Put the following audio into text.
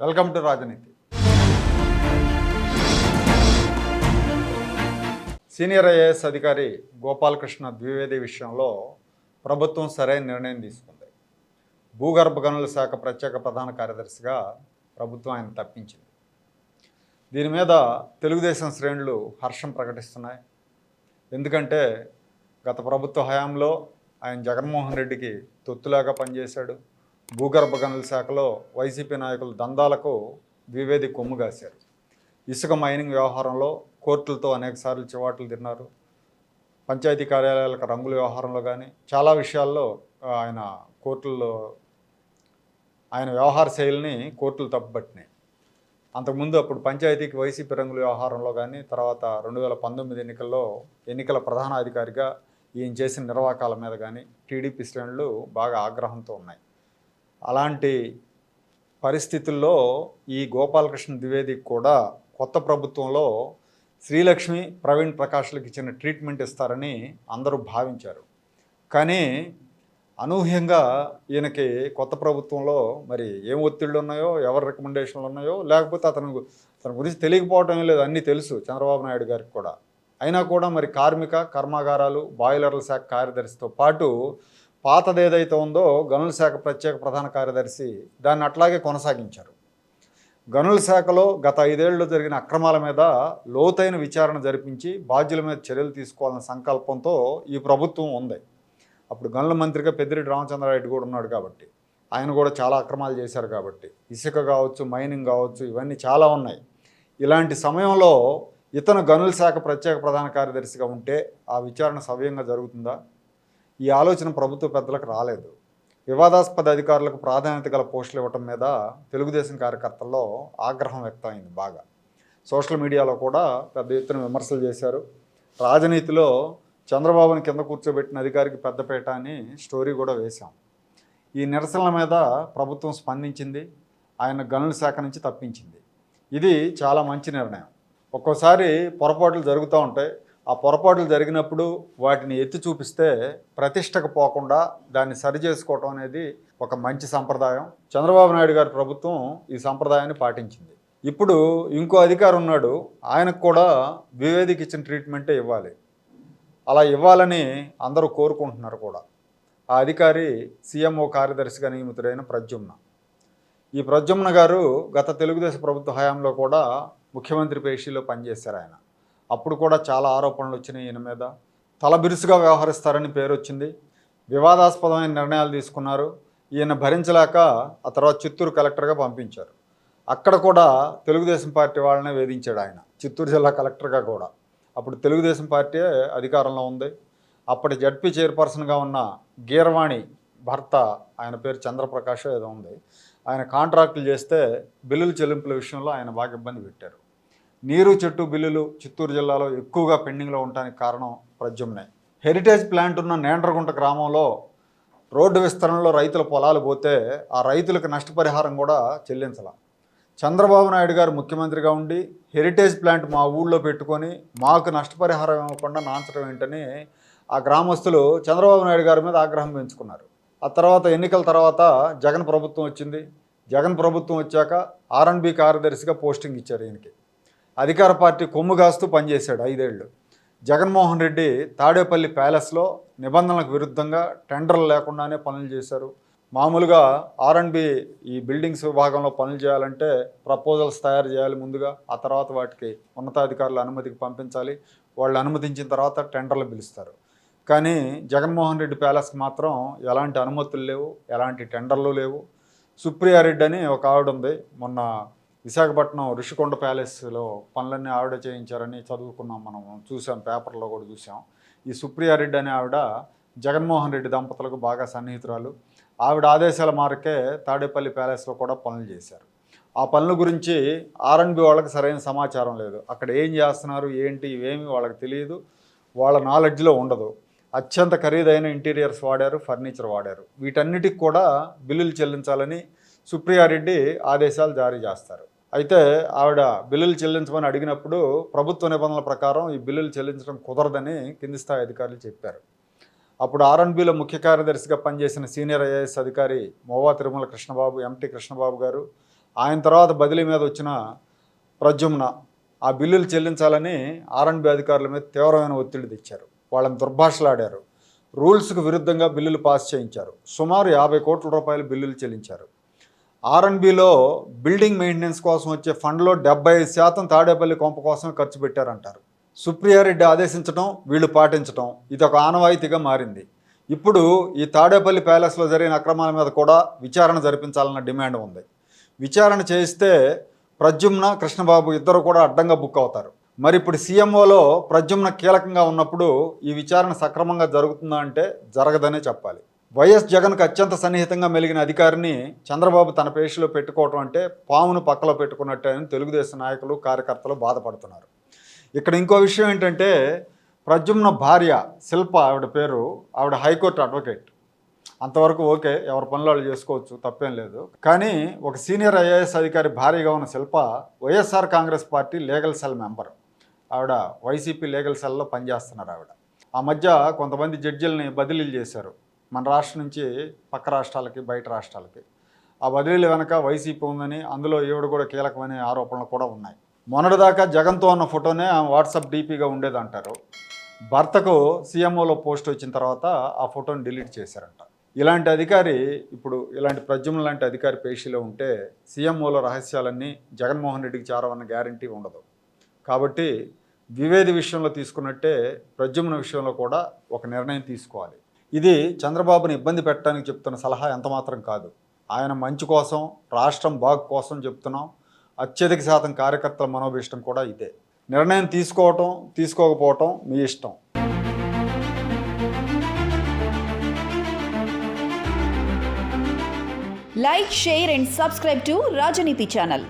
Welcome to Rajaneeti. Senior IAS అధికారి గోపాలకృష్ణ ద్వివేది విషయంలో ప్రభుత్వం సరైన నిర్ణయం తీసుకుంది. భూగర్భ గనుల శాఖ ప్రత్యేక ప్రధాన కార్యదర్శిగా ప్రభుత్వం ఆయన తప్పించింది. దీని మీద తెలుగుదేశం శ్రేణులు హర్షం ప్రకటిస్తున్నాయి. ఎందుకంటే గత ప్రభుత్వ హయాంలో ఆయన జగన్మోహన్ రెడ్డికి తొత్తులాగా పనిచేశాడు. భూగర్భ గనుల శాఖలో వైసీపీ నాయకులు దందాలకు ద్వివేది కొమ్ము కాశారు. ఇసుక మైనింగ్ వ్యవహారంలో కోర్టులతో అనేకసార్లు చివాట్లు తిన్నారు. పంచాయతీ కార్యాలయాలకు రంగుల వ్యవహారంలో కానీ చాలా విషయాల్లో ఆయన కోర్టుల్లో ఆయన వ్యవహార శైలిని కోర్టులు తప్పుపట్టినాయి అంతకుముందు అప్పుడు పంచాయతీకి వైసీపీ రంగుల వ్యవహారంలో కానీ తర్వాత రెండు వేల పంతొమ్మిది ఎన్నికల్లో ఎన్నికల ప్రధాన అధికారిగా ఈయన చేసిన నిర్వాకాల మీద కానీ టీడీపీ శ్రేణులు బాగా ఆగ్రహంతో ఉన్నాయి. అలాంటి పరిస్థితుల్లో ఈ గోపాలకృష్ణ ద్వివేది కూడా కొత్త ప్రభుత్వంలో శ్రీలక్ష్మి ప్రవీణ్ ప్రకాష్లకు ఇచ్చిన ట్రీట్మెంట్ ఇస్తారని అందరూ భావించారు. కానీ అనూహ్యంగా ఈయనకి కొత్త ప్రభుత్వంలో మరి ఏం ఒత్తిళ్ళు ఉన్నాయో ఎవరి రికమెండేషన్లు ఉన్నాయో లేకపోతే అతను తన గురించి తెలియకపోవటం లేదు అన్నీ తెలుసు చంద్రబాబు నాయుడు గారికి కూడా. అయినా కూడా మరి కార్మిక కర్మాగారాలు బాయిలర్ల శాఖ కార్యదర్శితో పాటు పాతది ఏదైతే ఉందో గనుల శాఖ ప్రత్యేక ప్రధాన కార్యదర్శి దాన్ని అట్లాగే కొనసాగించారు. గనుల శాఖలో గత ఐదేళ్ళలో జరిగిన అక్రమాల మీద లోతైన విచారణ జరిపించి బాధ్యుల మీద చర్యలు తీసుకోవాలన్న సంకల్పంతో ఈ ప్రభుత్వం ఉంది. అప్పుడు గనుల మంత్రిగా పెద్దిరెడ్డి రామచంద్రారెడ్డి కూడా ఉన్నాడు కాబట్టి ఆయన కూడా చాలా అక్రమాలు చేశారు కాబట్టి ఇసుక కావచ్చు మైనింగ్ కావచ్చు ఇవన్నీ చాలా ఉన్నాయి. ఇలాంటి సమయంలో ఇతను గనుల శాఖ ప్రత్యేక ప్రధాన కార్యదర్శిగా ఉంటే ఆ విచారణ సవ్యంగా జరుగుతుందా? ఈ ఆలోచన ప్రభుత్వ పెద్దలకు రాలేదు. వివాదాస్పద అధికారులకు ప్రాధాన్యత గల పోస్టులు ఇవ్వటం మీద తెలుగుదేశం కార్యకర్తల్లో ఆగ్రహం వ్యక్తమైంది బాగా. సోషల్ మీడియాలో కూడా పెద్ద ఎత్తున విమర్శలు చేశారు. రాజనీతిలో చంద్రబాబుని కింద కూర్చోబెట్టిన అధికారికి పెద్దపేట అని స్టోరీ కూడా వేశాం. ఈ నిరసనల మీద ప్రభుత్వం స్పందించింది. ఆయన గనుల శాఖ నుంచి తప్పించింది. ఇది చాలా మంచి నిర్ణయం. ఒక్కోసారి పొరపాట్లు జరుగుతూ ఉంటాయి. ఆ పొరపాట్లు జరిగినప్పుడు వాటిని ఎత్తి చూపిస్తే ప్రతిష్టకు పోకుండా దాన్ని సరి చేసుకోవటం అనేది ఒక మంచి సంప్రదాయం. చంద్రబాబు నాయుడు గారి ప్రభుత్వం ఈ సంప్రదాయాన్ని పాటించింది. ఇప్పుడు ఇంకో అధికారి ఉన్నాడు. ఆయనకు కూడా ద్వివేదికి ఇచ్చిన ట్రీట్మెంటే ఇవ్వాలి. అలా ఇవ్వాలని అందరూ కోరుకుంటున్నారు కూడా. ఆ అధికారి సీఎంఓ కార్యదర్శిగా నియమితుడైన ప్రద్యుమ్న. ఈ ప్రద్యుమ్న గారు గత తెలుగుదేశం ప్రభుత్వ హయాంలో కూడా ముఖ్యమంత్రి పేషీలో పనిచేశారు ఆయన. అప్పుడు కూడా చాలా ఆరోపణలు వచ్చినాయి ఈయన మీద. తలబిరుసుగా వ్యవహరిస్తారని పేరు వచ్చింది. వివాదాస్పదమైన నిర్ణయాలు తీసుకున్నారు. ఈయన భరించలేక ఆ తర్వాత చిత్తూరు కలెక్టర్గా పంపించారు. అక్కడ కూడా తెలుగుదేశం పార్టీ వాళ్ళనే వేధించాడు ఆయన. చిత్తూరు జిల్లా కలెక్టర్గా కూడా. అప్పుడు తెలుగుదేశం పార్టీ అధికారంలో ఉంది. అప్పటి జడ్పీ చైర్పర్సన్గా ఉన్న గీర్వాణి భర్త ఆయన పేరు చంద్రప్రకాష్ ఏదో ఉంది. ఆయన కాంట్రాక్టులు చేస్తే బిల్లుల చెల్లింపుల విషయంలో ఆయన బాగా ఇబ్బంది పెట్టారు. నీరు చెట్టు బిల్లులు చిత్తూరు జిల్లాలో ఎక్కువగా పెండింగ్లో ఉండడానికి కారణం ప్రజమ్నే హెరిటేజ్ ప్లాంట్ ఉన్న నేండ్రగుంట గ్రామంలో రోడ్డు విస్తరణలో రైతుల పొలాలు పోతే ఆ రైతులకు నష్టపరిహారం కూడా చెల్లించాల. చంద్రబాబు నాయుడు గారు ముఖ్యమంత్రిగా ఉండి హెరిటేజ్ ప్లాంట్ మా ఊళ్ళో పెట్టుకొని మాకు నష్టపరిహారం ఇవ్వకుండా నాంచడం ఏంటని ఆ గ్రామస్తులు చంద్రబాబు నాయుడు గారి మీద ఆగ్రహం పెంచుకున్నారు. ఆ తర్వాత ఎన్నికల తర్వాత జగన్ ప్రభుత్వం వచ్చింది. జగన్ ప్రభుత్వం వచ్చాక ఆర్ఎన్బి కార్యదర్శిగా పోస్టింగ్ ఇచ్చారు ఈయనకి. అధికార పార్టీ కొమ్ము కాస్తూ పనిచేశాడు ఐదేళ్ళు జగన్మోహన్ రెడ్డి తాడేపల్లి ప్యాలెస్లో నిబంధనలకు విరుద్ధంగా టెండర్లు లేకుండానే పనులు చేశారు. మామూలుగా ఆర్ఎండ్బి ఈ బిల్డింగ్స్ విభాగంలో పనులు చేయాలంటే ప్రపోజల్స్ తయారు చేయాలి ముందుగా ఆ తర్వాత వాటికి ఉన్నతాధికారుల అనుమతికి పంపించాలి. వాళ్ళు అనుమతించిన తర్వాత టెండర్లు పిలుస్తారు. కానీ జగన్మోహన్ రెడ్డి ప్యాలెస్కి మాత్రం ఎలాంటి అనుమతులు లేవు ఎలాంటి టెండర్లు లేవు. సుప్రియారెడ్డి అని ఒక ఆవిడ ఉంది మొన్న విశాఖపట్నం ఋషికొండ ప్యాలెస్లో పనులన్నీ ఆవిడ చేయించారని చదువుకున్నాం మనం. చూసాం పేపర్లో కూడా చూసాం ఈ సుప్రియారెడ్డి అనే ఆవిడ జగన్మోహన్ రెడ్డి దంపతులకు బాగా సన్నిహితురాలు. ఆవిడ ఆదేశాల మేరకే తాడేపల్లి ప్యాలెస్లో కూడా పనులు చేశారు. ఆ పనుల గురించి ఆర్ఎన్బి వాళ్ళకి సరైన సమాచారం లేదు. అక్కడ ఏం చేస్తున్నారు ఏంటి ఇవేమి వాళ్ళకి తెలియదు. వాళ్ళ నాలెడ్జ్లో ఉండదు. అత్యంత ఖరీదైన ఇంటీరియర్స్ వాడారు ఫర్నిచర్ వాడారు. వీటన్నిటికి కూడా బిల్లులు చెల్లించాలని సుప్రియారెడ్డి ఆదేశాలు జారీ చేస్తారు. అయితే ఆవిడ బిల్లులు చెల్లించమని అడిగినప్పుడు ప్రభుత్వ నిబంధనల ప్రకారం ఈ బిల్లులు చెల్లించడం కుదరదని కింది స్థాయి అధికారులు చెప్పారు. అప్పుడు ఆర్ఎన్బిలో ముఖ్య కార్యదర్శిగా పనిచేసిన సీనియర్ ఐఏఎస్ అధికారి మోవా తిరుమల కృష్ణబాబు ఎంటీ కృష్ణబాబు గారు ఆయన తర్వాత బదిలీ మీద వచ్చిన ప్రజుమ్న ఆ బిల్లులు చెల్లించాలని ఆర్ఎండ్బి అధికారుల మీద తీవ్రమైన ఒత్తిడి తెచ్చారు. వాళ్ళని దుర్భాషలాడారు. రూల్స్కు విరుద్ధంగా బిల్లులు పాస్ చేయించారు. సుమారు యాభై కోట్ల రూపాయల బిల్లులు చెల్లించారు. ఆర్ఎన్బిలో బిల్డింగ్ మెయింటెనెన్స్ కోసం వచ్చే ఫండ్లో డెబ్బై ఐదు శాతం తాడేపల్లి కొంప కోసం ఖర్చు పెట్టారంటారు. సుప్రియారెడ్డి ఆదేశించడం వీళ్ళు పాటించడం ఇది ఒక ఆనవాయితీగా మారింది. ఇప్పుడు ఈ తాడేపల్లి ప్యాలెస్లో జరిగిన అక్రమాల మీద కూడా విచారణ జరిపించాలన్న డిమాండ్ ఉంది. విచారణ చేయిస్తే ప్రద్యుమ్న కృష్ణబాబు ఇద్దరు కూడా అడ్డంగా బుక్ అవుతారు. మరి ఇప్పుడు సీఎంఓలో ప్రద్యుమ్న కీలకంగా ఉన్నప్పుడు ఈ విచారణ సక్రమంగా జరుగుతుందా అంటే జరగదనే చెప్పాలి. వైఎస్ జగన్కు అత్యంత సన్నిహితంగా మెలిగిన అధికారిని చంద్రబాబు తన పేషిలో పెట్టుకోవటం అంటే పామును పక్కలో పెట్టుకున్నట్టే అని తెలుగుదేశం నాయకులు కార్యకర్తలు బాధపడుతున్నారు. ఇక్కడ ఇంకో విషయం ఏంటంటే ప్రజుమ్న భార్య శిల్ప ఆవిడ పేరు ఆవిడ హైకోర్టు అడ్వకేట్. అంతవరకు ఓకే ఎవరి పనులు వాళ్ళు చేసుకోవచ్చు తప్పేం లేదు. కానీ ఒక సీనియర్ ఐఏఎస్ అధికారి భార్యగా ఉన్న Shilpa YSR Congress party legal cell member. ఆవిడ వైసీపీ లీగల్ సెల్లో పనిచేస్తున్నారు ఆవిడ. ఆ మధ్య కొంతమంది జడ్జిల్ని బదిలీలు చేశారు. మన రాష్ట్రం నుంచి పక్క రాష్ట్రాలకి బయట రాష్ట్రాలకి. ఆ బదిలీల వెనక వైసీపీ ఉందని అందులో ఈవిడ కూడా కీలకమైన ఆరోపణలు కూడా ఉన్నాయి. మొన్నటిదాకా జగన్తో ఉన్న ఫోటోనే ఆమె వాట్సాప్ డీపీగా ఉండేది అంటారు భర్తకు సీఎంఓలో పోస్ట్ వచ్చిన తర్వాత ఆ ఫోటోని డిలీట్ చేశారంట. ఇలాంటి అధికారి ఇప్పుడు ఇలాంటి ప్రజ్ఞం లాంటి అధికారి పేషీలో ఉంటే సీఎంఓలో రహస్యాలన్నీ జగన్మోహన్ రెడ్డికి చేరవన్న గ్యారంటీ ఉండదు. కాబట్టి ద్వివేది విషయంలో తీసుకున్నట్టే ప్రజుమ్న విషయంలో కూడా ఒక నిర్ణయం తీసుకోవాలి. ఇది చంద్రబాబుని ఇబ్బంది పెట్టడానికి చెప్తున్న సలహా ఎంతమాత్రం కాదు. ఆయన మంచి కోసం రాష్ట్రం బాగు కోసం చెప్తున్నాం. అత్యధిక శాతం కార్యకర్తల మనోభీష్టం కూడా ఇదే. నిర్ణయం తీసుకోవటం తీసుకోకపోవటం మీ ఇష్టం. Like share and subscribe to Rajaneeti channel